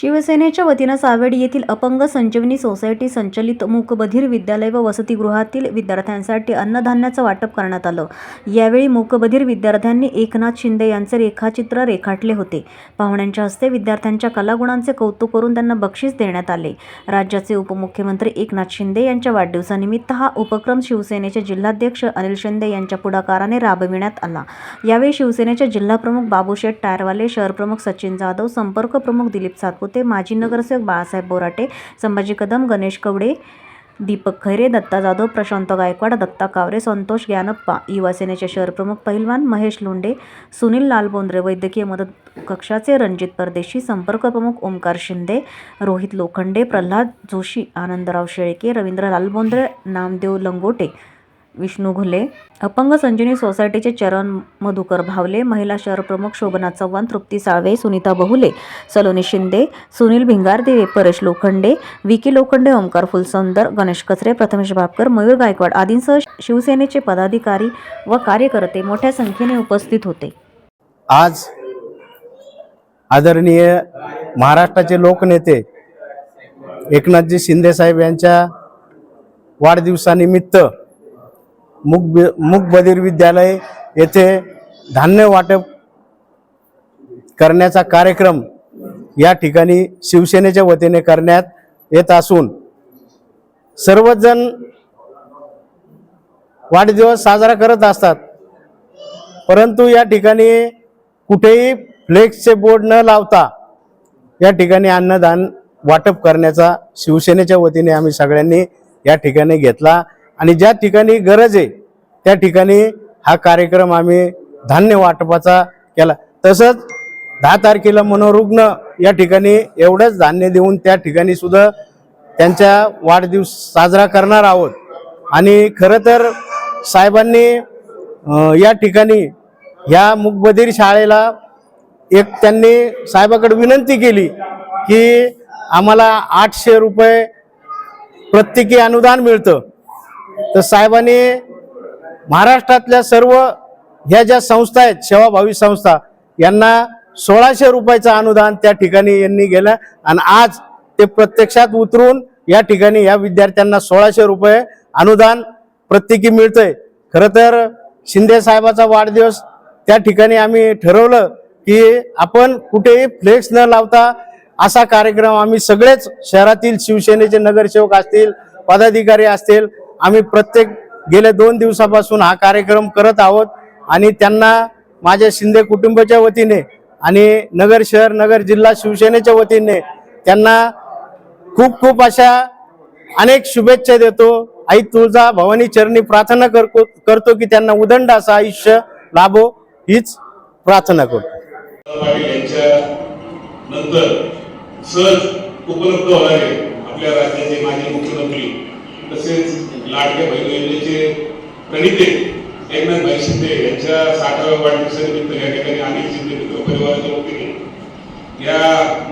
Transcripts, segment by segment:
शिवसेनेच्या वतीनं सावेडी येथील अपंग संजीवनी सोसायटी संचलित मूकबधीर विद्यालय व वसतिगृहातील विद्यार्थ्यांसाठी अन्नधान्याचं वाटप करण्यात आलं. यावेळी मूकबधीर विद्यार्थ्यांनी एकनाथ शिंदे यांचे रेखाचित्र रेखाटले होते. पाहुण्यांच्या हस्ते विद्यार्थ्यांच्या कलागुणांचे कौतुक करून त्यांना बक्षीस देण्यात आले. राज्याचे उपमुख्यमंत्री एकनाथ शिंदे यांच्या वाढदिवसानिमित्त हा उपक्रम शिवसेनेचे जिल्हाध्यक्ष अनिल शिंदे यांच्या पुढाकाराने राबविण्यात आला. यावेळी शिवसेनेचे जिल्हाप्रमुख बाबूशेठ टायरवाले शहरप्रमुख सचिन जाधव संपर्क प्रमुख दिलीप सातपुते माजी नगरसेवक बाळासाहेब बोराटे संभाजी कदम गणेश कवडे दीपक खैरे दत्ता जाधव प्रशांत गायकवाड दत्ता कावरे संतोष ज्ञानप्पा युवासेनेचे शहरप्रमुख पहिलवान महेश लोंडे सुनील लालबोंद्रे वैद्यकीय मदत कक्षाचे रणजित परदेशी संपर्क प्रमुख शिंदे रोहित लोखंडे प्रल्हाद जोशी आनंदराव शेळके रवींद्र लालबोंद्रे नामदेव लंगोटे विष्णू घुले अपंग संजीवनी सोसायटीचे चरण मधुकर भावले महिला शहर प्रमुख शोभना चव्हाण तृप्ती साळवे सुनीता बहुले सलोनी शिंदे सुनील भिंगारदेवे परेश लोखंडे विकी लोखंडे ओमकार फुलसंदर गणेश कचरे प्रथमेश भापकर मयूर गायकवाड आदींसह शिवसेनेचे पदाधिकारी व कार्यकर्ते मोठ्या संख्येने उपस्थित होते. आज आदरणीय महाराष्ट्राचे लोकनेते एकनाथजी शिंदेसाहेब यांच्या वाढदिवसानिमित्त मुक मूक बधीर विद्यालय येथे धान्य वाटप करण्याचा कार्यक्रम या ठिकाणी शिवसेनेच्या वतीने करण्यात येत असून सर्वजण वाढदिवस साजरा करत असतात. परंतु या ठिकाणी कुठेही फ्लेक्सचे बोर्ड न लावता या ठिकाणी अन्नदान वाटप करण्याचा शिवसेनेच्या वतीने आम्ही सगळ्यांनी या ठिकाणी घेतला. आणि ज्या ठिकाणी गरज आहे त्या ठिकाणी हा कार्यक्रम आम्ही धान्य वाटपाचा केला. तसंच दहा तारखेला मनोरुग्ण या ठिकाणी एवढंच धान्य देऊन त्या ठिकाणी सुद्धा त्यांचा वाढदिवस साजरा करणार आहोत. आणि खरं तर साहेबांनी या ठिकाणी ह्या मुकबधीर शाळेला एक त्यांनी साहेबाकडे विनंती केली की आम्हाला आठशे रुपये प्रत्येकी अनुदान मिळतं. तर साहेबांनी महाराष्ट्रातल्या सर्व ह्या ज्या संस्था आहेत सेवाभावी संस्था यांना सोळाशे रुपयाचं अनुदान त्या ठिकाणी यांनी गेलं आणि आज ते प्रत्यक्षात उतरून या ठिकाणी या विद्यार्थ्यांना सोळाशे रुपये अनुदान प्रत्येकी मिळतंय. खरं तर शिंदे साहेबाचा वाढदिवस त्या ठिकाणी आम्ही ठरवलं की आपण कुठेही फ्लेक्स न लावता असा कार्यक्रम आम्ही सगळेच शहरातील शिवसेनेचे नगरसेवक असतील पदाधिकारी असतील आम्ही प्रत्येक गेल्या दोन दिवसापासून हा कार्यक्रम करत आहोत आणि त्यांना माझ्या शिंदे कुटुंबाच्या वतीने आणि नगर शहर नगर जिल्हा शिवसेनेच्या वतीने त्यांना खूप खूप अशा अनेक शुभेच्छा देतो. आई तुळजा भवानी चरणी प्रार्थना करतो करतो की त्यांना उदंड असं आयुष्य लाभो हीच प्रार्थना करतो. नंतर सहज उपलब्ध होणारे आपल्या राज्याचे माजी मुख्यमंत्री तसेच लाडके बहीण योजनेचे प्रणिते एकनाथ भाई शिंदे यांच्या साठाव्या वाढदिवसानिमित्त या ठिकाणी अनेक शिंदे मित्र परिवाराच्या वतीने या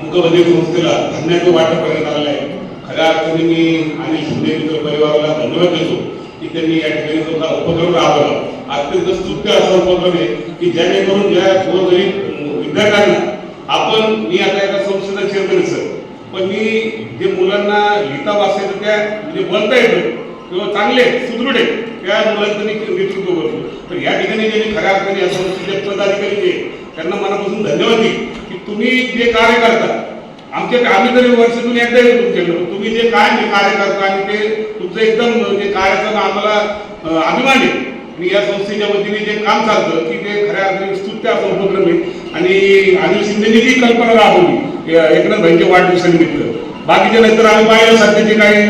मुखबधीर संस्थेला धान्याचं वाटप करण्यात आलेलं आहे. खऱ्या अर्थाने मी अनिल शिंदे मित्र परिवाराला धन्यवाद देतो की त्यांनी या ठिकाणी जो हा उपक्रम राबवला. अत्यंत स्तुत्य असा उपक्रम आहे की जेणेकरून ज्या गोरगरीब विद्यार्थ्यांना आपण मी आता एका संस्थेचा चेअरमॅन सर पण मी जे मुलांना लिहिता वाचायचं त्या म्हणजे बोलता येतं किंवा चांगले सुदृढ आहे. त्या मुलांचं मी नेतृत्व करतो. तर या ठिकाणी ज्यांनी खऱ्या अर्थाने या संस्थेचे पदाधिकारी जे त्यांना मनापासून धन्यवाद देईल की तुम्ही जे कार्य करता आमच्या आम्ही तरी वर्षातून एकदा येतो तुमच्याकडे. तुम्ही जे काय कार्य करता आणि ते तुमचं एकदम म्हणजे कार्याचा आम्हाला अभिमान आहे. आणि या संस्थेच्या वतीने जे काम चालतं की ते खऱ्या अर्थाने स्तुत्य असा उपक्रम आहे. आणि अनिल शिंदेनी जी कल्पना राबवली एकनाथ भाईच्या वाढदिवसानिमित्त. बाकीच्या नंतर आम्ही पाहिलं सध्याचे काही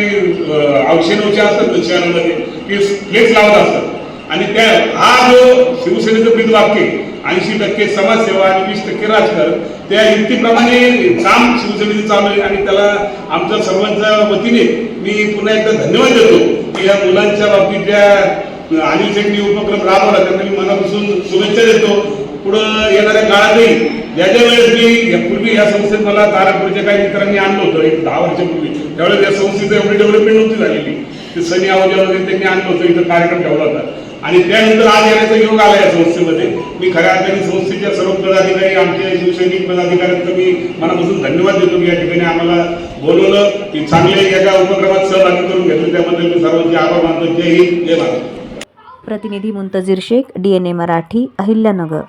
औषध असतात शहरामध्ये ते फ्लेक्स लावत असतात. आणि त्या हा जो शिवसेनेचं ब्रीद वाक्य ऐंशी टक्के समाजसेवा आणि वीस टक्के राजकारण त्या युक्तीप्रमाणे काम शिवसेनेचं चालू आहे आणि त्याला आमच्या सर्वांच्या वतीने मी पुन्हा एकदा धन्यवाद देतो की या मुलांच्या बाबतीत ज्या अनिल शेट्टी उपक्रम राबवला त्यांना मी मनापासून शुभेच्छा देतो. पुढं येणाऱ्या काळातही ज्या ज्या वेळेस मी यापूर्वी या संस्थेत मला तारापूरच्या काही मित्रांनी आणलं होतं एक दहा वर्षापूर्वी. त्यावेळेस या संस्थेचं एवढी डेव्हलपमेंट नव्हती झालेली. ते सनी आवाजा वगैरे त्यांनी आणलं होतं इथं कार्यक्रम ठेवला होता. आणि त्यानंतर आज येण्याचा योग आला या संस्थेमध्ये. मी खऱ्या अर्थाने संस्थेच्या सर्व पदाधिकारी आमचे शिवसैनिक पदाधिकाऱ्यांचं मी मनापासून धन्यवाद देतो की या ठिकाणी आम्हाला बोलवलं की चांगले एका उपक्रमात सहभागी करून घेतलं. त्याबद्दल मी सर्वांचे आभार मानतो. जय हिंद जय भारत. प्रतिनिधी मुंतजीर शेख डीएनए मराठी अहिल्यानगर.